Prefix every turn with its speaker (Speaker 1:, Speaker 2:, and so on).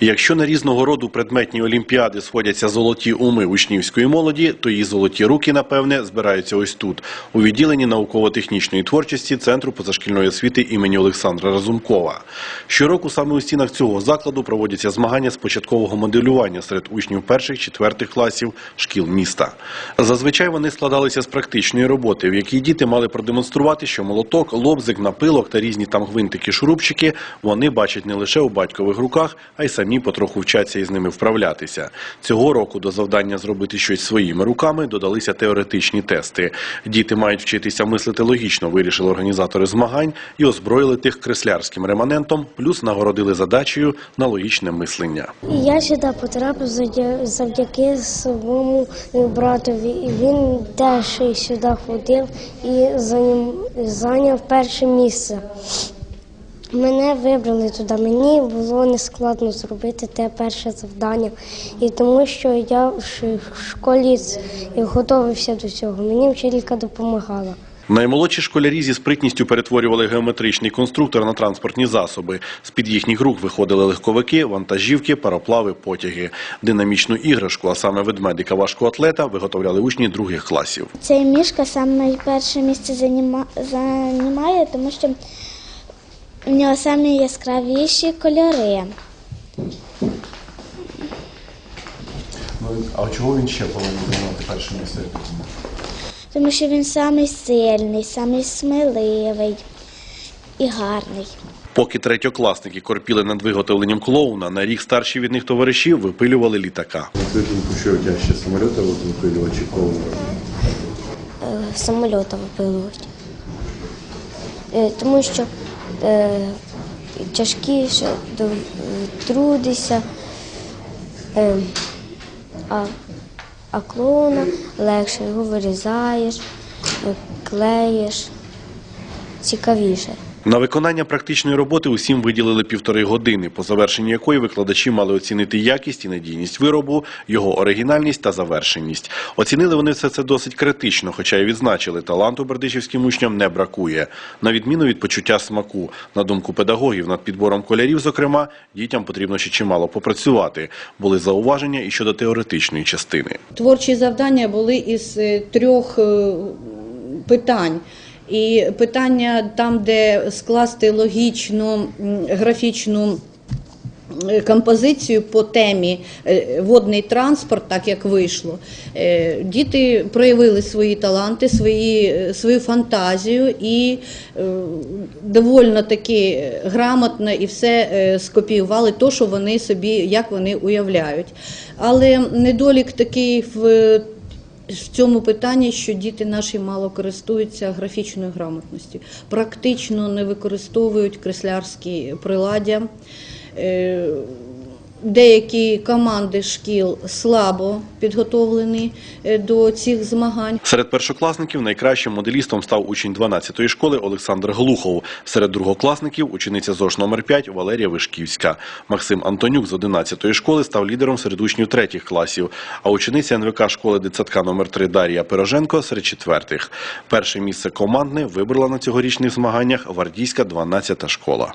Speaker 1: Якщо на різного роду предметні олімпіади сходяться золоті уми учнівської молоді, то її золоті руки, напевне, збираються ось тут, у відділенні науково-технічної творчості Центру позашкільної освіти імені Олександра Разумкова. Щороку саме у стінах цього закладу проводяться змагання з початкового моделювання серед учнів перших четвертих класів шкіл міста. Зазвичай вони складалися з практичної роботи, в якій діти мали продемонструвати, що молоток, лобзик, напилок та різні там гвинтики, шурупчики вони бачать не лише у батькових руках, а й самі потроху вчаться із ними вправлятися. Цього року до завдання зробити щось своїми руками додалися теоретичні тести. Діти мають вчитися мислити логічно, вирішили організатори змагань і озброїли тих креслярським реманентом, плюс нагородили задачею на логічне мислення.
Speaker 2: Я сюди потрапив завдя- завдяки своєму братові. Він теж сюди ходив і зайняв перше місце. Мене вибрали туди. Мені було нескладно зробити те перше завдання. І тому що я в школі готувався до цього. Мені вчителька допомагала.
Speaker 1: Наймолодші школярі зі спритністю перетворювали геометричний конструктор на транспортні засоби. З-під їхніх рук виходили легковики, вантажівки, пароплави, потяги. Динамічну іграшку, а саме ведмедика важкоатлета, виготовляли учні других класів.
Speaker 3: Цей мішка саме перше місце заніма- займає, тому що в нього самі яскравіші кольори.
Speaker 1: а чого він ще повинен займати перше місце?
Speaker 3: Тому що він самий сильний, самий сміливий і гарний.
Speaker 1: Поки третьокласники корпіли над виготовленням клоуна, на рік старші від них товариші випилювали літака.
Speaker 4: Думку, що тяжче самоліта випилювати чи клоуна?
Speaker 2: самольота випилювати. Е, Тому що е, тяжкіше е, трудишся, е, а, а клоуна легше його вирізаєш, е, клеїш, цікавіше.
Speaker 1: На виконання практичної роботи усім виділили півтори години, по завершенні якої викладачі мали оцінити якість і надійність виробу, його оригінальність та завершеність. Оцінили вони все це досить критично, хоча й відзначили, таланту бердичівським учням не бракує. На відміну від почуття смаку. На думку педагогів, над підбором кольорів, зокрема, дітям потрібно ще чимало попрацювати. Були зауваження і щодо теоретичної частини.
Speaker 5: Творчі завдання були із е, трьох е, питань. І питання там, де скласти логічну графічну композицію по темі е, водний транспорт, так як вийшло. Е, Діти проявили свої таланти, свої, е, свою фантазію і довольно таки грамотно і все скопіювали то, що вони собі, як вони уявляють. Але недолік такий в в цьому питанні, що діти наші мало користуються графічною грамотністю, практично не використовують креслярські приладдя. Деякі команди шкіл слабо підготовлені е, до цих змагань.
Speaker 1: Серед першокласників найкращим моделістом став учень 12-ї школи Олександр Глухов. Серед другокласників учениця ЗОШ номер 5 Валерія Вишківська. Максим Антонюк з 11-ї школи став лідером серед учнів третіх класів, а учениця НВК школи дитсадка номер 3 Дар'я Пироженко серед четвертих. Перше місце командне вибрала на цьогорічних змаганнях Вардійська 12-та школа.